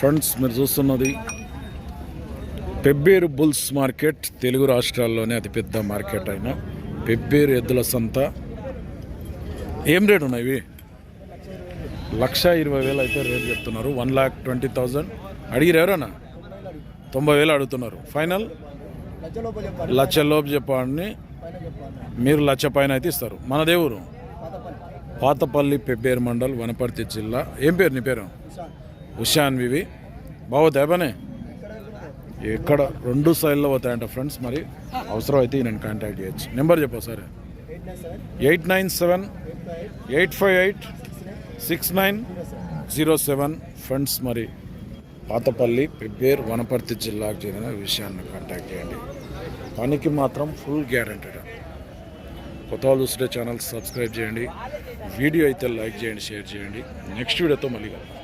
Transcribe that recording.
Friends మీరు చూస్తున్నది Pebbair bulls market తెలుగు రాష్ట్రాల్లోనే అతిపెద్ద మార్కెట్ అయిన పెబ్బేరు ఎద్దుల సంత. ఏం రేట్ ఉన్నాయి ఇవి? లక్ష ఇరవై వేలు అయితే రేట్ చెప్తున్నారు. One lakh twenty thousand. అడిగిరు ఎవరన్నా? తొంభై వేలు అడుగుతున్నారు. ఫైనల్? లక్షలోపు లక్ష లోపు చెప్పండి. మీరు లక్ష పైన అయితే ఇస్తారు. మన దేవురు పాతపల్లి. పాతపల్లి పెబ్బేరు మండల్ వనపర్తి జిల్లా. ఏం పేరు నీ పేరు? ఉషాన్ వివి. బాగుతాయి ఎక్కడ రెండు సైడ్లో పోతాయంట ఫ్రెండ్స్ మరి. అవసరం అయితే నేను కాంటాక్ట్ చేయొచ్చు. నెంబర్ చెప్పు సరే eight nine seven eight five eight six nine zero seven. Friends మరి పాతపల్లి పెబ్బేర్ వనపర్తి జిల్లాకు చెందిన విషయాన్ని కాంటాక్ట్ చేయండి. పనికి మాత్రం ఫుల్ గ్యారంటీ కొత్త వాళ్ళు చూసే ఛానల్ సబ్స్క్రైబ్ చేయండి. వీడియో అయితే లైక్ చేయండి షేర్ చేయండి. నెక్స్ట్ వీడియోతో మళ్ళీ కలుగుతాం